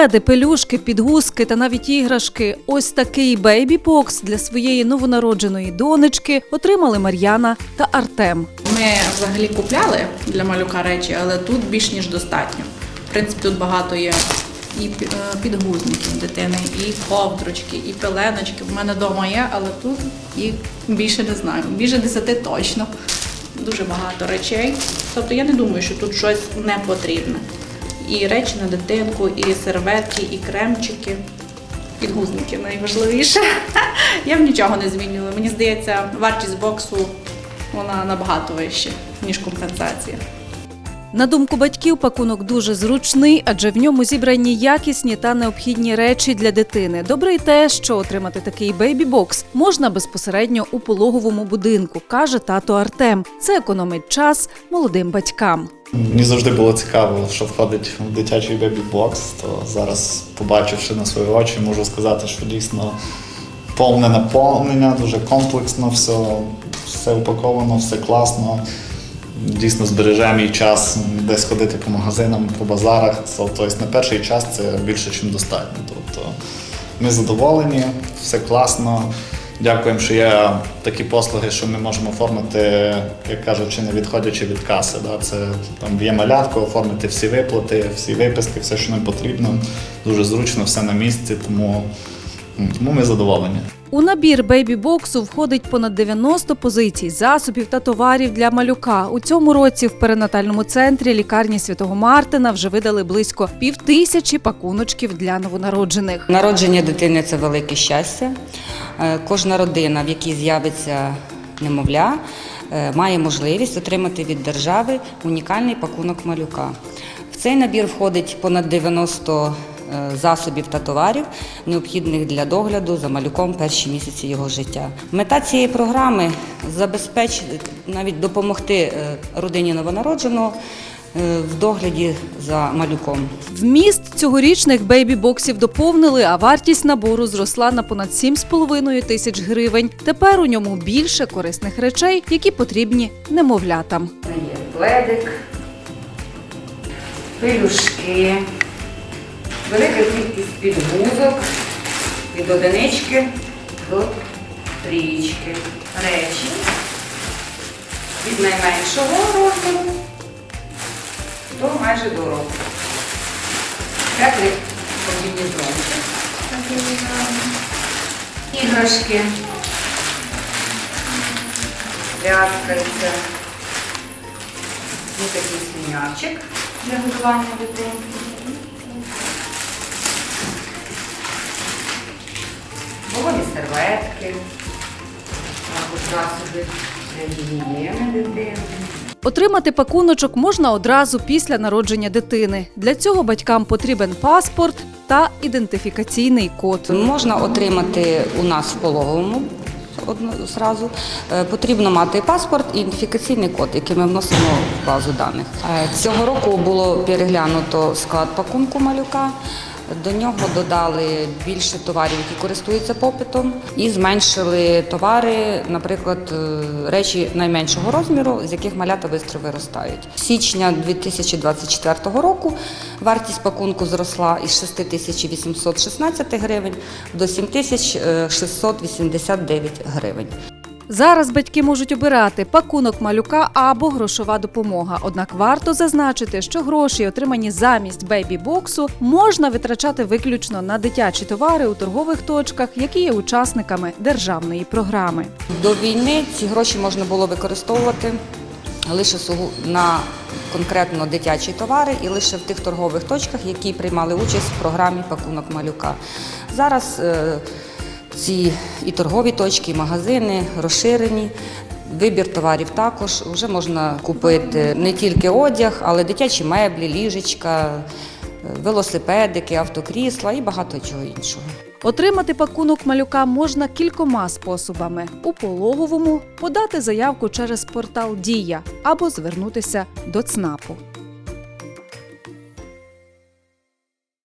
Пледи, пелюшки, підгузки та навіть іграшки. Ось такий бейбі-бокс для своєї новонародженої донечки отримали Мар'яна та Артем. Ми взагалі купляли для малюка речі, але тут більш ніж достатньо. В принципі, тут багато є і е, підгузників дитини, і ковдрочки, і пеленочки. В мене вдома є, але тут їх більше не знаю. Більше десяти точно. Дуже багато речей. Тобто я не думаю, що тут щось не потрібне. І речі на дитинку, і серветки, і кремчики. Підгузники найважливіше. Я б нічого не змінювала. Мені здається, вартість боксу вона набагато вища, ніж компенсація. На думку батьків, пакунок дуже зручний, адже в ньому зібрані якісні та необхідні речі для дитини. Добре й те, що отримати такий бейбі-бокс можна безпосередньо у пологовому будинку, каже тато Артем. Це економить час молодим батькам. Мені завжди було цікаво, що входить в дитячий бебі-бокс, то зараз, побачивши на свої очі, можу сказати, що дійсно повне наповнення, дуже комплексно, все, все упаковано, все класно. Дійсно збереже мій час десь ходити по магазинам, по базарах. Тобто на перший час це більше, ніж достатньо. Тобто ми задоволені, все класно. Дякуємо, що є такі послуги, що ми можемо оформити, як кажучи, не відходячи від каси. Да? Це там є малятко, оформити всі виплати, всі виписки, все, що нам потрібно. Дуже зручно, все на місці, тому, тому ми задоволені. У набір бейбі-боксу входить понад 90 позицій, засобів та товарів для малюка. У цьому році в перинатальному центрі лікарні Святого Мартина вже видали близько півтисячі пакуночків для новонароджених. Народження дитини це велике щастя. Е, Кожна родина, в якій з'явиться немовля, е, має можливість отримати від держави унікальний пакунок малюка. В цей набір входить понад 90 е, засобів та товарів, необхідних для догляду за малюком перші місяці його життя. Мета цієї програми забезпечити навіть допомогти е, родині новонародженого е, в догляді за малюком. Вміст цьогорічних бейбі-боксів доповнили, а вартість набору зросла на понад 7,5 тисяч гривень. Тепер у ньому більше корисних речей, які потрібні немовлятам. Є пледик, пелюшки, велика кількість підгузок від одинички до трієчки. Речі від найменшого розміру до майже до року. Теплі такі гарні. Іграшки. Ляскаються. Ось такий свинячик для годування дитинки. Або засоби для гігієни дитини. Отримати пакуночок можна одразу після народження дитини. Для цього батькам потрібен паспорт та ідентифікаційний код. Можна отримати у нас в пологовому одно зразу. Е, Потрібно мати паспорт і ідентифікаційний код, який ми вносимо в базу даних. Е, Цього року було переглянуто склад пакунку малюка. До нього додали більше товарів, які користуються попитом, і зменшили товари, наприклад, е, речі найменшого розміру, з яких малята швидко виростають. З січня 2024 року вартість пакунку зросла із 6816 гривень до 7689 гривень. Зараз батьки можуть обирати пакунок малюка або грошова допомога. Однак варто зазначити, що гроші, отримані замість бейбі-боксу, можна витрачати виключно на дитячі товари у торгових точках, які є учасниками державної програми. До війни ці гроші можна було використовувати лише на конкретно дитячі товари і лише в тих торгових точках, які приймали участь в програмі Пакунок малюка. Зараз е, ці і торгові точки, і магазини розширені. Вибір товарів також вже можна купити не тільки одяг, але дитячі меблі, ліжечка, е, велосипедики, автокрісла і багато чого іншого. Отримати пакунок малюка можна кількома способами: у пологовому подати заявку через портал Дія або звернутися до ЦНАПу.